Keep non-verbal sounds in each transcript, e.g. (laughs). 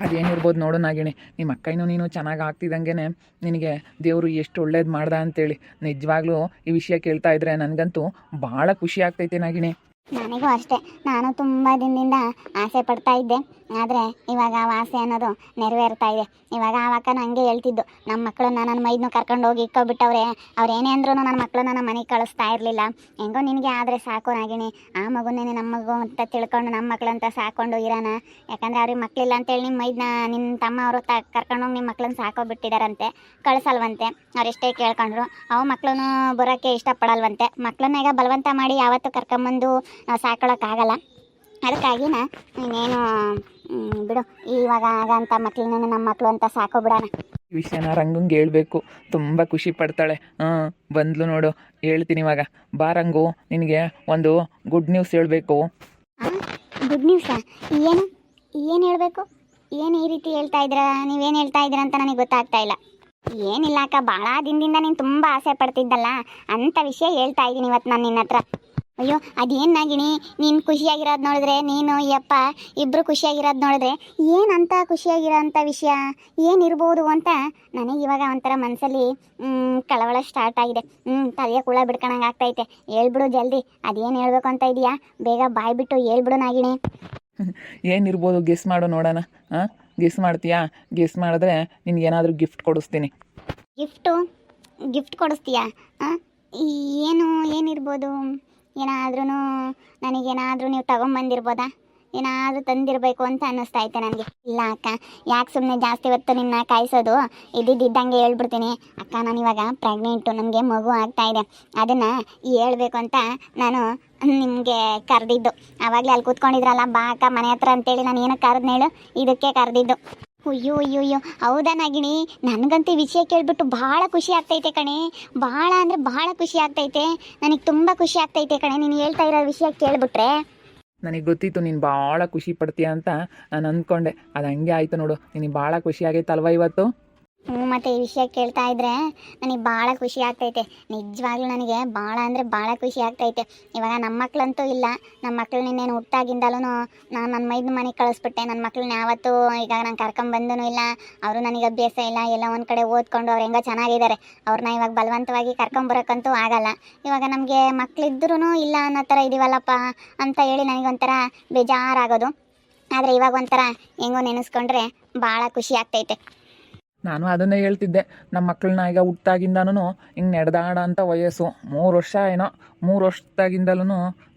ಅದೇನಿರ್ಬೋದು ನೋಡು ನಾಗಿಣಿ. ನಿಮ್ಮ ಅಕ್ಕನೂ ನೀನು ಚೆನ್ನಾಗಿ ಆಗ್ತಿದ್ದಂಗೆ ನಿನಗೆ ದೇವರು ಎಷ್ಟು ಒಳ್ಳೇದು ಮಾಡ್ದ ಅಂತೇಳಿ. ನಿಜವಾಗ್ಲೂ ಈ ವಿಷಯ ಕೇಳ್ತಾ ಇದ್ರೆ ನನಗಂತೂ ಭಾಳ ಖುಷಿ ಆಗ್ತೈತೆ ನಾಗಿಣಿ. ನನಗೂ ಅಷ್ಟೇ. ನಾನು ತುಂಬ ದಿನದಿಂದ ಆಸೆ ಪಡ್ತಾ ಇದ್ದೆ. ಆದರೆ ಇವಾಗ ಆ ಆಸೆ ಅನ್ನೋದು ನೆರವೇರ್ತಾ ಇದೆ. ಇವಾಗ ಆವಾಗ ನನಗೆ ಹೇಳ್ತಿದ್ದು. ನಮ್ಮ ಮಕ್ಕಳನ್ನ ನನ್ನ ಮೈದನ್ನು ಕರ್ಕೊಂಡು ಹೋಗಿ ಇಕ್ಕೊಬಿಟ್ಟವ್ರೆ. ಅವ್ರು ಏನೇ ಅಂದ್ರೂ ನನ್ನ ಮಕ್ಕಳನ್ನ ನಮ್ಮ ಮನೆಗೆ ಕಳಿಸ್ತಾ ಇರಲಿಲ್ಲ. ಹೆಂಗೋ ನಿನಗೆ ಆದರೆ ಸಾಕು ನಾಗಿನಿ ಆ ಮಗುನೇ ನಮ್ಮ ಮಗು ಅಂತ ತಿಳ್ಕೊಂಡು ನಮ್ಮ ಮಕ್ಕಳಂತ ಸಾಕೊಂಡು ಇರೋಣ. ಯಾಕಂದರೆ ಅವ್ರಿಗೆ ಮಕ್ಕಳಿಲ್ಲ ಅಂತೇಳಿ ನಿಮ್ಮ ಮೈದನ್ನ ನಿನ್ನ ತಮ್ಮ ಅವರು ತ ಕರ್ಕೊಂಡೋಗಿ ನಿಮ್ಮ ಮಕ್ಕಳನ್ನ ಸಾಕೋಬಿಟ್ಟಿದಾರಂತೆ. ಕಳಿಸಲ್ವಂತೆ. ಅವರೆಷ್ಟೇ ಕೇಳ್ಕೊಂಡ್ರು. ಅವು ಮಕ್ಕಳು ಬರೋಕ್ಕೆ ಇಷ್ಟಪಡಲ್ವಂತೆ. ಮಕ್ಕಳನ್ನ ಈಗ ಬಲವಂತ ಮಾಡಿ ಯಾವತ್ತೂ ಕರ್ಕೊಂಬಂದು ನಾವು ಸಾಕೊಳ್ಳೋಕ್ಕಾಗಲ್ಲ ಅದಕ್ಕಾಗಿ ಇನ್ನೇನು ಮ್, ಬಿಡು. ಇವಾಗ ಆಗಂತ ಮಕ್ಳನ್ನ ನಮ್ಮ ಮಕ್ಕಳು ಅಂತ ಸಾಕೋ ಬಿಡೋಣ. ಈ ವಿಷಯನ ರಂಗಂಗೆ ಹೇಳ್ಬೇಕು. ತುಂಬ ಖುಷಿ ಪಡ್ತಾಳೆ. ಹಾಂ ಬಂದ್ಲು ನೋಡು. ಹೇಳ್ತೀನಿ ಇವಾಗ. ಬಾ ರಂಗು ನಿನಗೆ ಒಂದು ಗುಡ್ ನ್ಯೂಸ್ ಹೇಳಬೇಕು. ಗುಡ್ ನ್ಯೂಸಾ ಏನು? ಏನು ಹೇಳಬೇಕು? ಏನು ಈ ರೀತಿ ಹೇಳ್ತಾ ಇದ್ದೀರಾ ನೀವೇನು ಹೇಳ್ತಾ ಇದ್ದೀರಾ ಅಂತ ನನಗೆ ಗೊತ್ತಾಗ್ತಾ ಇಲ್ಲ. ಏನಿಲ್ಲ ಅಕ್ಕ ಭಾಳ ದಿನದಿಂದ ನೀನು ತುಂಬ ಆಸೆ ಪಡ್ತಿದ್ದಲ್ಲ. ಅಂಥ ವಿಷಯ ಹೇಳ್ತಾ ಇದ್ದೀನಿ ಇವತ್ತು ನಾನು ನಿನ್ನ ಹತ್ರ ಅಯ್ಯೋ ಅದೇನು ನಾಗಿಣಿ ನೀನು ಖುಷಿಯಾಗಿರೋದು ನೋಡಿದ್ರೆ ನೀನು ಯಪ್ಪ ಇಬ್ಬರು ಖುಷಿಯಾಗಿರೋದು ನೋಡಿದ್ರೆ ಏನಂತ ಖುಷಿಯಾಗಿರೋ ಅಂಥ ವಿಷಯ? ಏನಿರ್ಬೋದು ಅಂತ ನನಗೆ ಇವಾಗ ಒಂಥರ ಮನಸ್ಸಲ್ಲಿ ಕಳವಳ ಸ್ಟಾರ್ಟ್ ಆಗಿದೆ. ಹ್ಞೂ ತಲೆಯ ಕುಳ ಬಿಡ್ಕೊಳಂಗೆ ಆಗ್ತೈತೆ. ಹೇಳ್ಬಿಡು ಜಲ್ದಿ. ಅದೇನು ಹೇಳಬೇಕು ಅಂತ ಇದೆಯಾ ಬೇಗ ಬಾಯ್ ಬಿಟ್ಟು ಹೇಳ್ಬಿಡು ನಾಗಿಣಿ. (laughs) ಏನಿರ್ಬೋದು ಗೆಸ್ ಮಾಡು ನೋಡೋಣ. ಹಾಂ ಗೆಸ್ ಮಾಡ್ತೀಯಾ? ಗೆಸ್ ಮಾಡಿದ್ರೆ ನಿನಗೇನಾದರೂ ಗಿಫ್ಟ್ ಕೊಡಿಸ್ತೀನಿ. ಗಿಫ್ಟು ಗಿಫ್ಟ್ ಕೊಡಿಸ್ತೀಯಾ? ಏನು ಏನಿರ್ಬೋದು? ಏನಾದ್ರೂ ನನಗೇನಾದರೂ ನೀವು ತಗೊಂಬಂದಿರ್ಬೋದಾ? ಏನಾದರೂ ತಂದಿರಬೇಕು ಅಂತ ಅನ್ನಿಸ್ತಾ ಐತೆ ನನಗೆ. ಇಲ್ಲ ಅಕ್ಕ, ಯಾಕೆ ಸುಮ್ಮನೆ ಜಾಸ್ತಿ ಹೊತ್ತು ನಿನ್ನ ಕಾಯಿಸೋದು? ಇದ್ದಿದ್ದಂಗೆ ಹೇಳ್ಬಿಡ್ತೀನಿ. ಅಕ್ಕ, ನಾನು ಇವಾಗ ಪ್ರೆಗ್ನೆಂಟು ನನಗೆ ಮಗು ಆಗ್ತಾ ಇದೆ. ಅದನ್ನು ಹೇಳಬೇಕು ಅಂತ ನಾನು ನಿಮಗೆ ಕರೆದಿದ್ದು. ಆವಾಗಲೇ ಅಲ್ಲಿ ಕೂತ್ಕೊಂಡಿದ್ರಲ್ಲ, ಬಾ ಅಕ್ಕ, ಮನೆ ಹತ್ರ ಅಂತೇಳಿ ನಾನು ಏನಕ್ಕೆ ಕರೆದ್ನೇಳು? ಇದಕ್ಕೆ ಕರೆದಿದ್ದು. ಅಯ್ಯೋ ಅಯ್ಯೋ ಅಯ್ಯೋ ಹೌದಾ ನಾಗಿಣಿ? ನನಗಂತೂ ವಿಷಯ ಕೇಳ್ಬಿಟ್ಟು ಭಾಳ ಖುಷಿ ಆಗ್ತೈತೆ ಕಣೆ. ಭಾಳ ಅಂದರೆ ಭಾಳ ಖುಷಿ ಆಗ್ತೈತೆ. ನನಗೆ ತುಂಬ ಖುಷಿ ಆಗ್ತೈತೆ ಕಣೆ, ನೀನು ಹೇಳ್ತಾ ಇರೋ ವಿಷಯ ಕೇಳ್ಬಿಟ್ರೆ. ನನಗೆ ಗೊತ್ತಿತ್ತು ನೀನು ಭಾಳ ಖುಷಿ ಪಡ್ತೀಯ ಅಂತ ನಾನು ಅಂದ್ಕೊಂಡೆ. ಅದು ಹಂಗೆ ಆಯಿತು ನೋಡು, ನಿನಗೆ ಭಾಳ ಖುಷಿ ಆಗೈತಲ್ವ ಇವತ್ತು? ಹ್ಞೂ ಮತ್ತು ಈ ವಿಷಯ ಕೇಳ್ತಾ ಇದ್ರೆ ನನಗೆ ಭಾಳ ಖುಷಿ ಆಗ್ತೈತೆ. ನಿಜವಾಗ್ಲೂ ನನಗೆ ಭಾಳ ಅಂದರೆ ಭಾಳ ಖುಷಿ ಆಗ್ತೈತೆ. ಇವಾಗ ನಮ್ಮ ಮಕ್ಳಂತೂ ಇಲ್ಲ. ನಮ್ಮ ಮಕ್ಳು ನಿನ್ನೇನು ಹುಟ್ಟಾಗಿಂದಲೂ ನಾನು ನನ್ನ ಮೈದ್ ಮನೆಗೆ ಕಳಿಸ್ಬಿಟ್ಟೆ. ನನ್ನ ಮಕ್ಳನ್ನ ಯಾವತ್ತೂ ಈಗ ನಾನು ಕರ್ಕೊಂಬಂದೂ ಇಲ್ಲ. ಅವರು ನನಗೆ ಅಭ್ಯಾಸ ಇಲ್ಲ. ಎಲ್ಲ ಒಂದು ಕಡೆ ಓದ್ಕೊಂಡು ಅವ್ರು ಹೆಂಗೋ ಚೆನ್ನಾಗಿದ್ದಾರೆ. ಅವ್ರನ್ನ ಇವಾಗ ಬಲವಂತವಾಗಿ ಕರ್ಕೊಂಬರೋಕ್ಕಂತೂ ಆಗಲ್ಲ. ಇವಾಗ ನಮಗೆ ಮಕ್ಳಿದ್ರೂ ಇಲ್ಲ ಅನ್ನೋ ಥರ ಇದೀವಲ್ಲಪ್ಪ ಅಂತ ಹೇಳಿ ನನಗೊಂಥರ ಬೇಜಾರಾಗೋದು. ಆದರೆ ಇವಾಗ ಒಂಥರ ಹೆಂಗೋ ನೆನೆಸ್ಕೊಂಡ್ರೆ ಭಾಳ ಖುಷಿ ಆಗ್ತೈತೆ. ನಾನು ಅದನ್ನೇ ಹೇಳ್ತಿದ್ದೆ. ನಮ್ಮ ಮಕ್ಕಳನ್ನ ಈಗ ಹುಟ್ಟಾಗಿಂದನೂ ಹಿಂಗೆ ನಡೆದಾಡ ಅಂತ ವಯಸ್ಸು. ಮೂರು ವರ್ಷ ಏನೋ, ಮೂರು ವರ್ಷದಾಗಿಂದಲೂ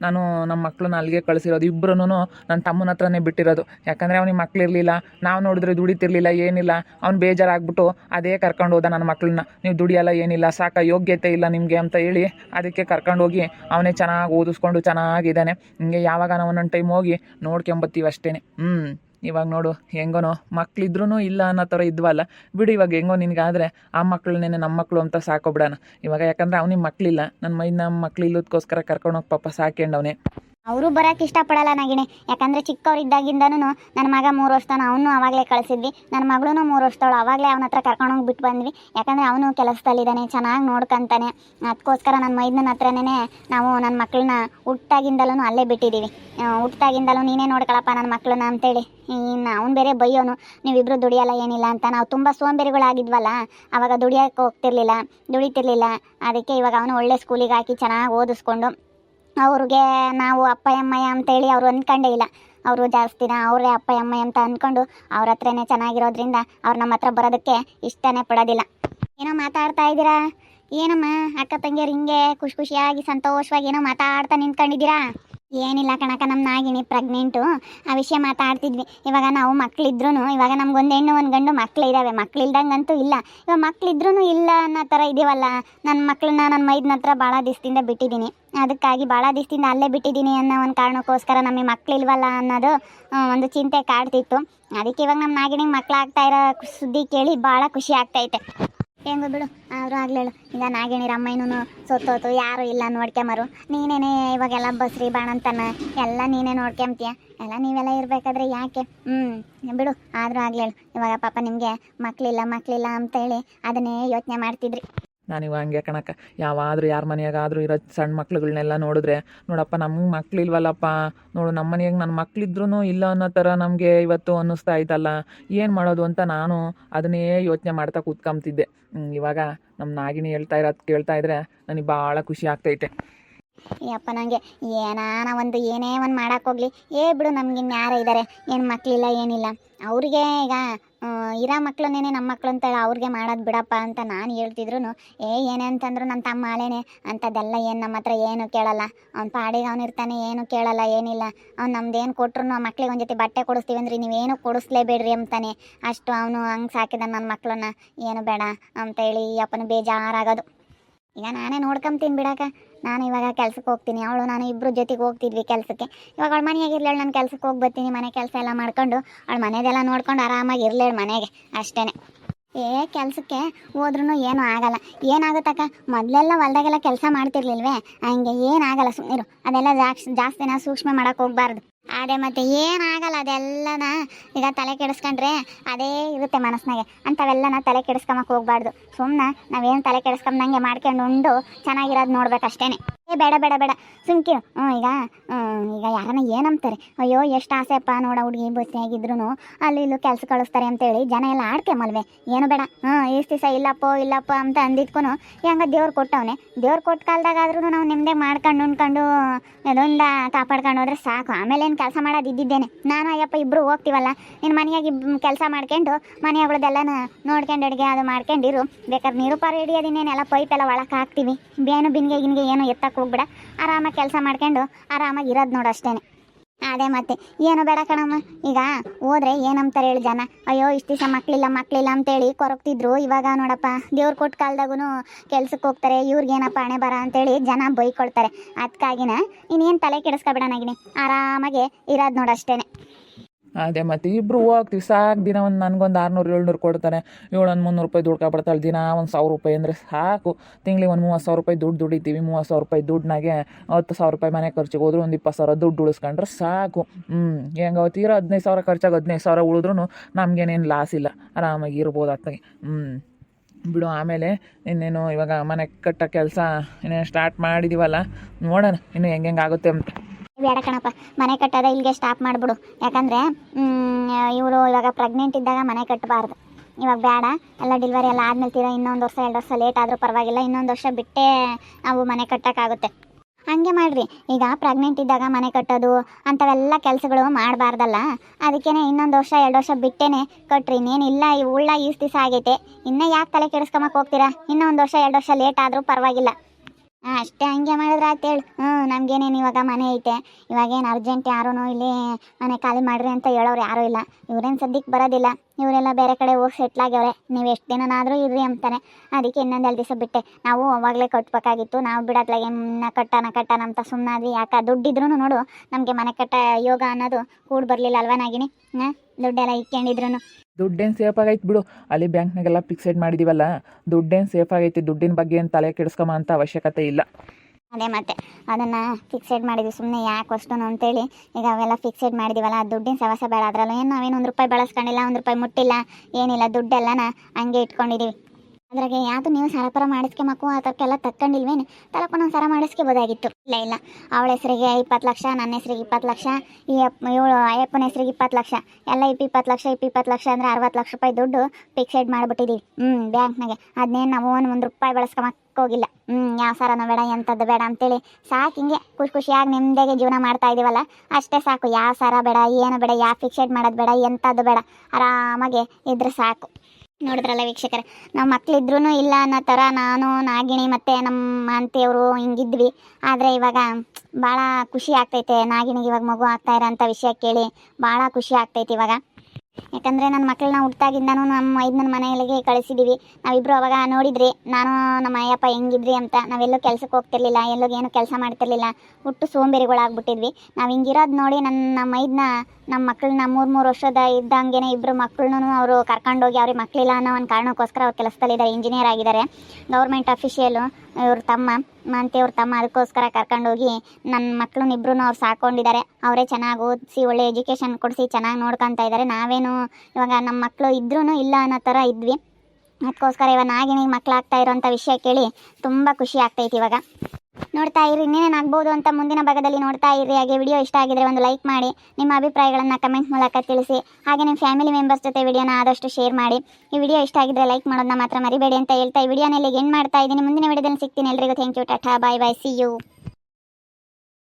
ನಾನು ನಮ್ಮ ಮಕ್ಕಳನ್ನ ಅಲ್ಲಿಗೆ ಕಳಿಸಿರೋದು. ಇಬ್ಬರೂ ನನ್ನ ತಮ್ಮನ ಹತ್ರನೇ ಬಿಟ್ಟಿರೋದು. ಯಾಕಂದರೆ ಅವ್ನಿಗೆ ಮಕ್ಳಿರಲಿಲ್ಲ ನಾವು ನೋಡಿದ್ರೆ ದುಡಿತಿರ್ಲಿಲ್ಲ, ಏನಿಲ್ಲ. ಅವ್ನು ಬೇಜಾರಾಗ್ಬಿಟ್ಟು ಅದೇ ಕರ್ಕೊಂಡು ಹೋದ ನನ್ನ ಮಕ್ಕಳನ್ನ ನೀವು ದುಡಿಯಲ್ಲ, ಏನಿಲ್ಲ, ಸಾಕ ಯೋಗ್ಯತೆ ಇಲ್ಲ ನಿಮಗೆ ಅಂತ ಹೇಳಿ ಅದಕ್ಕೆ ಕರ್ಕೊಂಡು ಹೋಗಿ ಅವನೇ ಚೆನ್ನಾಗಿ ಓದಿಸ್ಕೊಂಡು ಚೆನ್ನಾಗಿದ್ದಾನೆ. ಹಿಂಗೆ ಯಾವಾಗ ನಾವು ಒಂದೊಂದು ಟೈಮ್ ಹೋಗಿ ನೋಡ್ಕೊಂಬತ್ತೀವಿ ಅಷ್ಟೇ ಹ್ಞೂ ಇವಾಗ ನೋಡು, ಹೆಂಗೋನೋ ಮಕ್ಳಿದ್ರೂ ಇಲ್ಲ ಅನ್ನೋ ಥರ ಇದ್ವಲ್ಲ. ಬಿಡು ಇವಾಗ ಹೆಂಗೋ ನಿನಗಾದರೆ ಆ ಮಕ್ಕಳನ್ನೇ ನಮ್ಮ ಮಕ್ಕಳು ಅಂತ ಸಾಕೋಬಿಡೋಣ. ಇವಾಗ ಯಾಕಂದರೆ ಅವನಿಗೆ ಮಕ್ಕಳಿಲ್ಲ ನನ್ನ ಮೈ ನಮ್ಮ ಮಕ್ಳು ಕರ್ಕೊಂಡೋಗಿ ಪಾಪ ಸಾಕ್ಯಂಡವನೇ. ಅವರು ಬರೋಕ್ಕೆ ಇಷ್ಟಪಡಲ್ಲ ನಾಗಿಣೆ. ಯಾಕಂದರೆ ಚಿಕ್ಕವರಿದ್ದಾಗಿಂದನೂ ನನ್ನ ಮಗ ಮೂರು ವರ್ಷದವನು ಅವನು ಅವಾಗಲೇ ಕಳಿಸಿದ್ವಿ. ನನ್ನ ಮಗಳೂ ಮೂರು ವರ್ಷದವಳು ಆವಾಗಲೇ ಅವನ ಹತ್ರ ಕರ್ಕೊಂಡೋಗಿ ಬಿಟ್ಟು ಬಂದ್ವಿ. ಯಾಕಂದರೆ ಅವನು ಕೆಲಸದಲ್ಲಿದ್ದಾನೆ, ಚೆನ್ನಾಗಿ ನೋಡ್ಕೊಂತಾನೆ. ಅದಕ್ಕೋಸ್ಕರ ನನ್ನ ಮೈದನ ಹತ್ರನೇ ನಾವು ನನ್ನ ಮಕ್ಕಳನ್ನ ಹುಟ್ಟಾಗಿಂದಲೂ ಅಲ್ಲೇ ಬಿಟ್ಟಿದ್ದೀವಿ ಹುಟ್ಟಾಗಿಂದಲೂ ನೀನೇ ನೋಡ್ಕೊಳಪ್ಪ ನನ್ನ ಮಕ್ಕಳನ್ನ ಅಂತೇಳಿ. ಇನ್ನು ಅವ್ನು ಬೇರೆ ಬೈಯೋನು ನೀವಿಬ್ಬರು ದುಡಿಯಲ್ಲ ಏನಿಲ್ಲ ಅಂತ. ನಾವು ತುಂಬ ಸೋಂಬೇರಿಗಳಾಗಿದ್ವಲ್ಲ, ಅವಾಗ ದುಡಿಯೋಕ್ಕೆ ಹೋಗ್ತಿರ್ಲಿಲ್ಲ, ದುಡಿತಿರ್ಲಿಲ್ಲ. ಅದಕ್ಕೆ ಇವಾಗ ಅವನು ಒಳ್ಳೆ ಸ್ಕೂಲಿಗೆ ಹಾಕಿ ಚೆನ್ನಾಗಿ ಓದಿಸ್ಕೊಂಡು ಅವ್ರಿಗೆ ನಾವು ಅಪ್ಪ ಅಂತ ಅಂತೇಳಿ ಅವರು ಅಂದ್ಕೊಂಡೇ ಇಲ್ಲ. ಅವರು ಜಾಸ್ತಿನ ಅವರೇ ಅಪ್ಪ, ಅಮ್ಮಯ್ಯ ಅಂತ ಅಂದ್ಕೊಂಡು ಅವ್ರ ಹತ್ರನೇ ಚೆನ್ನಾಗಿರೋದ್ರಿಂದ ಅವ್ರು ನಮ್ಮ ಹತ್ರ ಬರೋದಕ್ಕೆ ಇಷ್ಟನೇ ಪಡೋದಿಲ್ಲ. ಏನೋ ಮಾತಾಡ್ತಾ ಇದ್ದೀರಾ? ಏನಮ್ಮ, ಅಕ್ಕ ತಂಗಿಯರು ಹಿಂಗೆ ಖುಷಿ ಖುಷಿಯಾಗಿ ಸಂತೋಷವಾಗಿ ಏನೋ ಮಾತಾಡ್ತಾ ನಿಂತ್ಕೊಂಡಿದ್ದೀರಾ? ಏನಿಲ್ಲ ಕಣಕ ನಮ್ಮ ನಾಗಿನಿ ಪ್ರೆಗ್ನೆಂಟು ಆ ವಿಷಯ ಮಾತಾಡ್ತಿದ್ವಿ. ಇವಾಗ ನಾವು ಮಕ್ಳಿದ್ರೂ ಇವಾಗ ನಮ್ಗೊಂದು ಹೆಣ್ಣು, ಒಂದು ಗಂಡು ಮಕ್ಳು ಇದ್ದಾವೆ ಮಕ್ಳು ಇಲ್ದಂಗಂತೂ ಇಲ್ಲ. ಇವಾಗ ಮಕ್ಳಿದ್ರೂ ಇಲ್ಲ ಅನ್ನೋ ಥರ ಇದೀವಲ್ಲ. ನನ್ನ ಮಕ್ಕಳನ್ನ ನನ್ನ ಮೈದನ ಹತ್ರ ಭಾಳ ದಿವಸದಿಂದ ಬಿಟ್ಟಿದ್ದೀನಿ ಅದಕ್ಕಾಗಿ ಭಾಳ ದಿಸ್ತಿಂದ ಅಲ್ಲೇ ಬಿಟ್ಟಿದ್ದೀನಿ ಅನ್ನೋ ಒಂದು ಕಾರಣಕ್ಕೋಸ್ಕರ ನಮಗೆ ಮಕ್ಳಿಲ್ವಲ್ಲ ಅನ್ನೋದು ಒಂದು ಚಿಂತೆ ಕಾಡ್ತಿತ್ತು. ಅದಕ್ಕೆ ಇವಾಗ ನಮ್ಮ ನಾಗಿಣಿಗೆ ಮಕ್ಕಳಾಗ್ತಾ ಇರೋ ಸುದ್ದಿ ಕೇಳಿ ಭಾಳ ಖುಷಿ ಆಗ್ತೈತೆ ಹೆಂಗೋ ಬಿಡು, ಆದರೂ ಆಗ್ಲೇಳು ಈಗ ನಾಗಿಣಿ ರಮ್ಮಯ್ಯನೂ ಸೊತ್ತೋತು ಯಾರು ಇಲ್ಲ ನೋಡ್ಕೊಂಬರು ನೀನೇನೆ ಇವಾಗೆಲ್ಲ ಬಸ್ರಿ, ಬಾಣಂತನ, ಎಲ್ಲ ನೀನೇ ನೋಡ್ಕೊಂತೀಯ ಎಲ್ಲ ನೀವೆಲ್ಲ ಇರಬೇಕಾದ್ರೆ ಯಾಕೆ? ಹ್ಞೂ ಬಿಡು, ಆದರೂ ಆಗ್ಲೇಳು ಇವಾಗ ಪಾಪ ನಿಮಗೆ ಮಕ್ಕಳಿಲ್ಲ ಮಕ್ಕಳಿಲ್ಲ ಅಂತ ಹೇಳಿ ಅದನ್ನೇ ಯೋಚನೆ ಮಾಡ್ತಿದ್ರಿ. ನಾನಿವ ಹಂಗೆ ಕಣಕ್ಕ. ಯಾವಾದರೂ ಯಾರ ಮನೆಯಾಗಾದರೂ ಇರೋ ಸಣ್ಣ ಮಕ್ಳುಗಳನ್ನೆಲ್ಲ ನೋಡಿದ್ರೆ, ನೋಡಪ್ಪ ನಮ್ಗೆ ಮಕ್ಳಿಲ್ವಲ್ಲಪ್ಪ, ನೋಡು ನಮ್ಮ ಮನೆಯಾಗ ನನ್ನ ಮಕ್ಳಿದ್ರೂ ಇಲ್ಲ ಅನ್ನೋ ಥರ ನಮಗೆ ಇವತ್ತು ಅನ್ನಿಸ್ತಾ ಇದ್ದಲ್ಲ ಏನು ಮಾಡೋದು ಅಂತ ನಾನು ಅದನ್ನೇ ಯೋಚನೆ ಮಾಡ್ತಾ ಕೂತ್ಕೊಂತಿದ್ದೆ ಇವಾಗ ನಮ್ಮ ನಾಗಿನಿ ಹೇಳ್ತಾ ಇರೋದು ಕೇಳ್ತಾ ಇದ್ರೆ ನನಗೆ ಭಾಳ ಖುಷಿ ಆಗ್ತೈತೆ. ಯಪ್ಪ ನನಗೆ ಏನಾನ ಒಂದು, ಏನೇ ಒಂದು ಹೋಗ್ಲಿ. ಏ ಬಿಡು, ನಮ್ಗೆ ಇನ್ನು ಯಾರ ಇದ್ದಾರೆ ಏನು ಮಕ್ಕಳಿಲ್ಲ ಏನಿಲ್ಲ. ಅವ್ರಿಗೆ ಈಗ ಇರೋ ಮಕ್ಳನ್ನೇನೆ ನಮ್ಮ ಮಕ್ಕಳು ಅಂತ ಅವ್ರಿಗೆ ಮಾಡೋದು ಬಿಡಪ್ಪ ಅಂತ ನಾನು ಹೇಳ್ತಿದ್ರು ಏ, ಏನೇ ಅಂತಂದ್ರು ನನ್ನ ತಮ್ಮ ಆಲೆನೆ ಅಂಥದ್ದೆಲ್ಲ ಏನು ನಮ್ಮ ಹತ್ರ ಏನು ಕೇಳಲ್ಲ. ಅವ್ನ ಪಾಡಿಗೆ ಅವ್ನು ಇರ್ತಾನೆ, ಏನು ಕೇಳಲ್ಲ, ಏನಿಲ್ಲ. ಅವ್ನು ನಮ್ದೇನು ಕೊಟ್ಟರು ಆ ಮಕ್ಳಿಗೆ ಒಂದು ಜೊತೆ ಬಟ್ಟೆ ಕೊಡಿಸ್ತೀವಿ ಅಂದ್ರೆ ನೀವೇನು ಕೊಡಿಸ್ಲೇಬೇಡ್ರಿ ಅಂತಾನೆ. ಅಷ್ಟು ಅವನು ಹಂಗೆ ಸಾಕಿದ ನನ್ನ ಮಕ್ಕಳನ್ನ ಏನು ಬೇಡ ಅಂತೇಳಿ ಅಪ್ಪನ ಬೇಜಾರಾಗೋದು. ಈಗ ನಾನೇ ನೋಡ್ಕೊಂತೀನಿ ಬಿಡಾಕ ನಾನು ಇವಾಗ ಕೆಲ್ಸಕ್ಕೆ ಹೋಗ್ತೀನಿ. ಅವಳು, ನಾನು ಇಬ್ಬರು ಜೊತೆಗೆ ಹೋಗ್ತಿದ್ವಿ ಕೆಲಸಕ್ಕೆ. ಇವಾಗ ಅವಳ ಮನೆಯಾಗಿರ್ಲೇಳು ನಾನು ಕೆಲ್ಸಕ್ಕೆ ಹೋಗಿ ಬರ್ತೀನಿ. ಮನೆ ಕೆಲಸ ಎಲ್ಲ ಮಾಡ್ಕೊಂಡು, ಅವಳು ಮನೆದೆಲ್ಲ ನೋಡ್ಕೊಂಡು ಆರಾಮಾಗಿ ಇರ್ಲೇಳು ಮನೆಗೆ. ಅಷ್ಟೇ ಏ, ಕೆಲಸಕ್ಕೆ ಹೋದ್ರೂ ಏನೂ ಆಗಲ್ಲ. ಏನಾಗುತ್ತಕ್ಕ? ಮೊದಲೆಲ್ಲ ಹೊಲ್ದಾಗೆಲ್ಲ ಕೆಲಸ ಮಾಡ್ತಿರ್ಲಿಲ್ವೇ? ಹಂಗೆ ಏನಾಗಲ್ಲ ಸುಮ್ಮನಿರು ಅದೆಲ್ಲ ಜಾಸ್ತಿ ಜಾಸ್ತಿನ ಸೂಕ್ಷ್ಮ ಮಾಡಕ್ಕೆ ಹೋಗ್ಬಾರ್ದು. ಅದೇ ಮತ್ತೆ ಏನಾಗಲ್ಲ ಅದೆಲ್ಲನ ಈಗ ತಲೆ ಕೆಡಿಸ್ಕೊಂಡ್ರೆ ಅದೇ ಇರುತ್ತೆ ಮನಸ್ಸಿನಾಗೆ. ಅಂಥವೆಲ್ಲನ ತಲೆ ಕೆಡಿಸ್ಕೊಂಬಕ್ಕೆ ಹೋಗ್ಬಾರ್ದು. ಸುಮ್ಮನೆ ನಾವೇನು ತಲೆ ಕೆಡಿಸ್ಕೊಂಬಂಗೆ ಮಾಡ್ಕೊಂಡು ಉಂಡು ಚೆನ್ನಾಗಿರೋದು ನೋಡ್ಬೇಕಷ್ಟೇ ಏ, ಬೇಡ ಬೇಡ ಬೇಡ. ಸುಮ್ಕಿ. ಹ್ಞೂ ಈಗ ಈಗ ಯಾರನ್ನ ಏನಂತಾರೆ ಅಯ್ಯೋ, ಎಷ್ಟು ಆಸೆಪ್ಪ ನೋಡ ಹುಡುಗಿ ಬಸ್ಸಿಯಾಗಿದ್ರು ಅಲ್ಲಿ ಇಲ್ಲೂ ಕೆಲಸ ಕಳಿಸ್ತಾರೆ ಅಂತೇಳಿ ಜನ ಎಲ್ಲ ಆಡ್ಕೆ ಮಲ್ವೆ. ಏನು ಬೇಡ. ಹ್ಞೂ ಇಷ್ಟು ದಿವಸ ಇಲ್ಲಪ್ಪ ಇಲ್ಲಪ್ಪ ಅಂತ ಅಂದಿದ್ಕು ಹೆಂಗ ದೇವ್ರು ಕೊಟ್ಟವನೆ. ದೇವ್ರು ಕೊಟ್ಟ ಕಾಲದಾಗಾದ್ರೂ ನಾವು ನಿಮ್ಮದೇ ಮಾಡ್ಕೊಂಡು, ಉಣ್ಕೊಂಡು ಅದೊಂದ ಕಾಪಾಡ್ಕೊಂಡು ಹೋದ್ರೆ ಸಾಕು. ಆಮೇಲೆ ಏನು ಕೆಲಸ ಮಾಡೋದು ನಾನು, ಅಯ್ಯಪ್ಪ ಇಬ್ಬರು ಹೋಗ್ತೀವಲ್ಲ. ನಿನ್ನ ಮನೆಯಾಗಿ ಕೆಲಸ ಮಾಡ್ಕೊಂಡು ಮನೆಗಳದೆಲ್ಲನ ನೋಡ್ಕೊಂಡು ಅಡುಗೆ ಅದು ಮಾಡ್ಕೊಂಡಿರು. ಬೇಕಾದ್ರೆ ನೀರು ಪಾರು ಹಿಡಿಯೋದಿನ್ನೇನೆಲ್ಲ ಪೈಪ್ ಎಲ್ಲ ಒಳಕ್ಕೆ ಹಾಕ್ತೀವಿ. ಬೇನು, ಬಿನ್ಗೆ, ಗಿನ್ಗೆ ಏನು ಎತ್ತಕ್ಕೆ ಹೋಗ್ಬೇಡ. ಆರಾಮಾಗಿ ಕೆಲಸ ಮಾಡ್ಕೊಂಡು ಆರಾಮಾಗಿ ಇರೋದು ನೋಡು ಅಷ್ಟೇನೆ. ಅದೇ ಮತ್ತೆ, ಏನು ಬೇಡ ಕಣಮ್ಮ. ಈಗ ಹೋದ್ರೆ ಏನಂತಾರೆ ಹೇಳಿ ಜನ. ಅಯ್ಯೋ, ಇಷ್ಟು ದಿವಸ ಮಕ್ಳಿಲ್ಲ ಮಕ್ಳಿಲ್ಲ ಅಂತೇಳಿ ಕೊರಗ್ತಿದ್ರು. ಇವಾಗ ನೋಡಪ್ಪ, ದೇವ್ರ ಕೊಟ್ಟ ಕಾಲದಾಗೂ ಕೆಲ್ಸಕ್ಕೆ ಹೋಗ್ತಾರೆ ಇವ್ರಿಗೇನಪ್ಪ ಹಣೆ ಬರ ಅಂತೇಳಿ ಜನ ಬೈಕೊಳ್ತಾರೆ. ಅದಕ್ಕಾಗಿನ ಇನ್ನೇನು ತಲೆ ಕೆಡಿಸ್ಕೊಬೇಡ ನಾಗಿನಿ. ಆರಾಮಾಗೆ ಇರೋದು ನೋಡು ಅಷ್ಟೇನೆ. ಅದೇ ಮತ್ತೆ ಇಬ್ಬರು ಹೋಗ್ತೀವಿ. ಸಾಕು ದಿನ ಒಂದು ನನಗೊಂದು ಆರುನೂರು, ಏಳ್ನೂರು ಕೊಡ್ತಾನೆ ಏಳೊಂದು ಮುನ್ನೂರು ರೂಪಾಯಿ ದುಡ್ಡು ಕಾಪಾಡ್ತಾಳೆ ದಿನ ಒಂದು ಸಾವಿರ ರೂಪಾಯಿ ಅಂದರೆ ಸಾಕು. ತಿಂಗಳಿಗೆ ಒಂದು ಮೂವತ್ತು ಸಾವಿರ ರೂಪಾಯಿ ದುಡ್ಡು ದುಡಿತೀವಿ. ಮೂವತ್ತು ಸಾವಿರ ರೂಪಾಯಿ ದುಡ್ಡಿನಾಗೆ ಹತ್ತು ಸಾವಿರ ರೂಪಾಯಿ ಮನೆ ಖರ್ಚಿಗೆ ಹೋದ್ರು ಒಂದು ಇಪ್ಪತ್ತು ಸಾವಿರ ದುಡ್ಡು ಉಳಿಸ್ಕೊಂಡ್ರೆ ಸಾಕು. ಹ್ಞೂ ಹೆಂಗೆ ತೀರ ಹದಿನೈದು ಸಾವಿರ ಖರ್ಚಾಗಿ ಹದಿನೈದು ಸಾವಿರ ಉಳಿದ್ರೂ ನಮಗೇನೇನು ಲಾಸ್ ಇಲ್ಲ. ಆರಾಮಾಗಿ ಇರ್ಬೋದು ಅತ್ತಾಗೆ. ಹ್ಞೂ ಬಿಡು ಆಮೇಲೆ ಇನ್ನೇನು ಇವಾಗ ಮನೆ ಕಟ್ಟೋ ಕೆಲಸ ಇನ್ನೇನು ಸ್ಟಾರ್ಟ್ ಮಾಡಿದ್ದೀವಲ್ಲ ನೋಡೋಣ. ಇನ್ನು ಹೆಂಗೆ ಆಗುತ್ತೆ ಅಂತ. ಬೇಡ ಕಣಪ್ಪ, ಮನೆ ಕಟ್ಟೋದ ಇಲ್ಲಿಗೆ ಸ್ಟಾಪ್ ಮಾಡಿಬಿಡು. ಯಾಕಂದರೆ ಇವರು ಇವಾಗ ಪ್ರೆಗ್ನೆಂಟ್ ಇದ್ದಾಗ ಮನೆ ಕಟ್ಟಬಾರ್ದು. ಇವಾಗ ಬೇಡ, ಎಲ್ಲ ಡೆಲಿವರಿ ಎಲ್ಲ ಆದ್ಮೇಲೆ ತೀರಾ ಇನ್ನೊಂದು ವರ್ಷ, ಎರಡು ವರ್ಷ ಲೇಟ್ ಆದರೂ ಪರವಾಗಿಲ್ಲ, ಇನ್ನೊಂದು ವರ್ಷ ಬಿಟ್ಟೇ ನಾವು ಮನೆ ಕಟ್ಟೋಕ್ಕಾಗುತ್ತೆ. ಹಾಗೆ ಮಾಡಿರಿ. ಈಗ ಪ್ರೆಗ್ನೆಂಟ್ ಇದ್ದಾಗ ಮನೆ ಕಟ್ಟೋದು, ಅಂಥವೆಲ್ಲ ಕೆಲಸಗಳು ಮಾಡಬಾರ್ದಲ್ಲ. ಅದಕ್ಕೇ ಇನ್ನೊಂದು ವರ್ಷ, ಎರಡು ವರ್ಷ ಬಿಟ್ಟೇನೆ ಕಟ್ಟ್ರಿ ಇನ್ನೇನಿಲ್ಲ ಈ ಉಳ್ಳ ಈಸ್ ದಿವಸ ಆಗೈತೆ. ಇನ್ನೂ ಯಾಕೆ ತಲೆ ಕೆಡಿಸ್ಕೊಂಬಕ್ಕೆ ಹೋಗ್ತೀರಾ? ಇನ್ನೊಂದು ವರ್ಷ, ಎರಡು ವರ್ಷ ಲೇಟ್ ಆದರೂ ಪರವಾಗಿಲ್ಲ. ಅಷ್ಟೇ ಹಂಗೆ ಮಾಡಿದ್ರೆ ಆತೇಳು ಹ್ಞೂ ನಮಗೇನೇನು ಇವಾಗ ಮನೆ ಐತೆ. ಇವಾಗೇನು ಅರ್ಜೆಂಟ್ ಯಾರೂ ಇಲ್ಲಿ ಮನೆ ಖಾಲಿ ಮಾಡ್ರಿ ಅಂತ ಹೇಳೋರು ಯಾರೂ ಇಲ್ಲ. ಇವ್ರೇನು ಸದ್ಯಕ್ಕೆ ಬರೋದಿಲ್ಲ. ಇವರೆಲ್ಲ ಬೇರೆ ಕಡೆ ಹೋಗಿ ಸೆಟ್ಲ್ ಆಗ್ಯವ್ರೆ. ನೀವು ಎಷ್ಟು ದಿನನಾದರೂ ಇರ್ರಿ ಅಂತಾರೆ. ಅದಕ್ಕೆ ಇನ್ನೊಂದು ಎರಡು ದಿವಸ ಬಿಟ್ಟೆ. ನಾವು ಅವಾಗಲೇ ಕಟ್ಟಬೇಕಾಗಿತ್ತು ನಾವು ಬಿಡತ್ಲಾಗೆ ಇನ್ನ ಕಟ್ಟಣ ಕಟ್ಟಣ ಅಂತ ಸುಮ್ಮನಾದ್ವಿ ಯಾಕೆ ದುಡ್ಡಿದ್ರೂ ನೋಡು, ನಮಗೆ ಮನೆ ಕಟ್ಟ ಯೋಗ ಅನ್ನೋದು ಕೂಡ ಬರಲಿಲ್ಲ ಅಲ್ವಾ ನಾಗಿನಿ ಹಾಂ? ದುಡ್ಡೆಲ್ಲ ಇಟ್ಕೊಂಡಿದ್ರು ದುಡ್ಡೇನು ಸೇಫ್ ಆಗೈತೆ ಬಿಡು. ಅಲ್ಲಿ ಬ್ಯಾಂಕ್ನಾಗೆಲ್ಲ ಫಿಕ್ಸೆಡ್ ಮಾಡಿದೀವಲ್ಲ. ದುಡ್ಡೇನು ಸೇಫ್ ಆಗೈತಿ. ದುಡ್ಡಿನ ಬಗ್ಗೆ ಏನು ತಲೆ ಕೆಡಿಸ್ಕೊಂಬ ಅಂತ ಅವಶ್ಯಕತೆ ಇಲ್ಲ. ಅದೇ ಮತ್ತೆ ಅದನ್ನು ಫಿಕ್ಸೆಡ್ ಮಾಡಿದ್ವಿ. ಸುಮ್ಮನೆ ಯಾಕೆ ಅಷ್ಟು ಅಂತೇಳಿ. ಈಗ ಅವೆಲ್ಲ ಫಿಕ್ಸೆಡ್ ಮಾಡಿದೀವಲ್ಲ ಆ ದುಡ್ಡಿನ ಸವಸ ಬೇಡ. ಅದರಲ್ಲೂ ಏನು ನಾವೇನು ಒಂದು ರೂಪಾಯಿ ಬಳಸ್ಕೊಂಡಿಲ್ಲ ಒಂದು ರೂಪಾಯಿ ಮುಟ್ಟಿಲ್ಲ ಏನಿಲ್ಲ ದುಡ್ಡೆಲ್ಲನ ಹಂಗೆ ಇಟ್ಕೊಂಡಿದ್ದೀವಿ ಅದ್ರಾಗೆ ಯಾವುದು ನೀವು ಸರಪರ ಮಾಡಿಸ್ಕೆ ಮಕ್ಕು ಅದಕ್ಕೆಲ್ಲ ತಕ್ಕೊಂಡಿಲ್ವೇನು? ತಲಪ ನಾವು ಸರ ಮಾಡಿಸ್ಕೋಬೋದಾಗಿತ್ತು. ಇಲ್ಲ ಇಲ್ಲ. ಅವಳ ಹೆಸರಿಗೆ ಇಪ್ಪತ್ತು ಲಕ್ಷ, ನನ್ನ ಹೆಸರಿಗೆ ಇಪ್ಪತ್ತು ಲಕ್ಷ, ಈ ಇವಳು ಅಯ್ಯಪ್ಪನ ಹೆಸರಿಗೆ ಇಪ್ಪತ್ತು ಲಕ್ಷ, ಎಲ್ಲ ಇಪ್ಪ ಇಪ್ಪತ್ತು ಲಕ್ಷ ಇಪ್ಪ ಇಪ್ಪತ್ತು ಲಕ್ಷ ಅಂದರೆ ಅರವತ್ತು ಲಕ್ಷ ರೂಪಾಯಿ ದುಡ್ಡು ಫಿಕ್ಸೆಡ್ ಮಾಡಿಬಿಟ್ಟಿದ್ದೀವಿ ಹ್ಞೂ ಬ್ಯಾಂಕ್ನಾಗೆ. ಅದನ್ನೇನು ನಾವು ಒಂದು ಒಂದು ರೂಪಾಯಿ ಬಳಸ್ಕೊಂಬಕ್ಕೆ ಹೋಗಿಲ್ಲ. ಹ್ಞೂ ಯಾವ ಸರನೂ ಬೇಡ, ಎಂಥದ್ದು ಬೇಡ ಅಂತೇಳಿ ಸಾಕು ಹಿಂಗೆ ಖುಷಿ ಖುಷಿಯಾಗಿ ನೆಮ್ಮದಿಗೆ ಜೀವನ ಮಾಡ್ತಾ ಇದ್ದೀವಲ್ಲ ಅಷ್ಟೇ ಸಾಕು. ಯಾವ ಸರ ಬೇಡ, ಏನು ಬೇಡ, ಯಾವ ಫಿಕ್ಸೆಡ್ ಮಾಡೋದು ಬೇಡ, ಎಂಥದ್ದು ಬೇಡ. ಆರಾಮಾಗಿ ಇದ್ರೆ ಸಾಕು. ನೋಡಿದ್ರಲ್ಲ ವೀಕ್ಷಕರೇ ನಮ್ಮ ಮಕ್ಳಿದ್ರೂ ಇಲ್ಲ ಅನ್ನೋ ಥರ ನಾನು, ನಾಗಿಣಿ ಮತ್ತು ನಮ್ಮ ಅಂತಿಯವರು ಹಿಂಗಿದ್ವಿ. ಆದರೆ ಇವಾಗ ಭಾಳ ಖುಷಿ ಆಗ್ತೈತೆ ನಾಗಿಣಿಗೆ ಇವಾಗ ಮಗು ಆಗ್ತಾ ಇರೋಂಥ ವಿಷಯ ಕೇಳಿ, ಭಾಳ ಖುಷಿ ಆಗ್ತೈತೆ ಇವಾಗ. ಯಾಕಂದರೆ ನನ್ನ ಮಕ್ಕಳನ್ನ ಹುಟ್ಟಾಗಿಂದನೂ ನಮ್ಮ ಇದನ್ನ ಮನೆಯಲ್ಲಿಗೆ ಕಳಿಸಿದ್ದೀವಿ ನಾವಿಬ್ಬರು ಅವಾಗ ನೋಡಿದ್ರಿ, ನಾನು ನಮ್ಮ ಅಯ್ಯಪ್ಪ ಹೆಂಗಿದ್ರಿ ಅಂತ, ನಾವೆಲ್ಲೂ ಕೆಲಸಕ್ಕೆ ಹೋಗ್ತಿರ್ಲಿಲ್ಲ ಎಲ್ಲೋ ಏನು ಕೆಲಸ ಮಾಡ್ತಿರ್ಲಿಲ್ಲ, ಹುಟ್ಟು ಸೋಂಬೇರಿಗಳಾಗ್ಬಿಟ್ಟಿದ್ವಿ. ನಾವು ಹಿಂಗಿರೋದು ನೋಡಿ ನನ್ನ ನಮ್ಮ ನಮ್ಮ ಮಕ್ಕಳನ್ನ ಮೂರು ಮೂರು ವರ್ಷದ ಇದ್ದಂಗೆ ಇಬ್ಬರು ಮಕ್ಕಳನ್ನೂ ಅವರು ಕರ್ಕೊಂಡೋಗಿ ಅವ್ರಿಗೆ ಮಕ್ಕಳಿಲ್ಲ ಅನ್ನೋ ಒಂದು ಕಾರಣಕ್ಕೋಸ್ಕರ ಅವ್ರು ಕೆಲಸದಲ್ಲಿದ್ದಾರೆ, ಇಂಜಿನಿಯರ್ ಆಗಿದ್ದಾರೆ. ಗೌರ್ಮೆಂಟ್ ಅಫಿಷಿಯಲು ಇವ್ರ ತಮ್ಮ. ಮಂತೆ ಅವ್ರ ತಮ್ಮ ಅದಕ್ಕೋಸ್ಕರ ಕರ್ಕೊಂಡೋಗಿ ನನ್ನ ಮಕ್ಳನ್ನ ಇಬ್ಬರೂ ಅವ್ರು ಸಾಕೊಂಡಿದ್ದಾರೆ. ಅವರೇ ಚೆನ್ನಾಗಿ ಓದಿಸಿ, ಒಳ್ಳೆ ಎಜುಕೇಷನ್ ಕೊಡಿಸಿ, ಚೆನ್ನಾಗಿ ನೋಡ್ಕೊತಾ ಇದ್ದಾರೆ ನಾವೇನು ಇವಾಗ ನಮ್ಮ ಮಕ್ಕಳು ಇದ್ರೂ ಇಲ್ಲ ಅನ್ನೋ ಥರ ಇದ್ವಿ. ಅದಕ್ಕೋಸ್ಕರ ಇವಾಗ ನಾಗಿನಿಗೆ ಮಕ್ಕಳಾಗ್ತಾ ಇರೋಂಥ ವಿಷಯ ಕೇಳಿ ತುಂಬ ಖುಷಿ ಆಗ್ತೈತಿ ಇವಾಗ. ನೋಡ್ತಾ ಇರಿ ಇನ್ನೇನಾಗ್ಬೋದು ಅಂತ ಮುಂದಿನ ಭಾಗದಲ್ಲಿ ನೋಡ್ತಾ ಇರಿ. ಹಾಗೆ ವಿಡಿಯೋ ಇಷ್ಟ ಆಗಿದ್ರೆ ಒಂದು ಲೈಕ್ ಮಾಡಿ, ನಿಮ್ಮ ಅಭಿಪ್ರಾಯಗಳನ್ನು ಕಮೆಂಟ್ ಮೂಲಕ ತಿಳಿಸಿ. ಹಾಗೆ ನಿಮ್ಮ ಫ್ಯಾಮಿಲಿ ಮೆಂಬರ್ಸ್ ಜೊತೆ ವಿಡಿಯೋನ ಆದಷ್ಟು ಶೇರ್ ಮಾಡಿ. ಈ ವಿಡಿಯೋ ಇಷ್ಟ ಆಗಿದ್ರೆ ಲೈಕ್ ಮಾಡೋದನ್ನ ಮಾತ್ರ ಮರಿಬೇಡಿ ಅಂತ ಹೇಳ್ತಾ ಈ ವಿಡಿಯೋನಲ್ಲಿ ಏನು ಮಾಡ್ತಾ ಇದ್ದೀನಿ. ಮುಂದಿನ ವಿಡಿಯೋದಲ್ಲಿ ಸಿಗ್ತೀನಿ ಎಲ್ರಿಗೂ. Thank you tata bye bye see you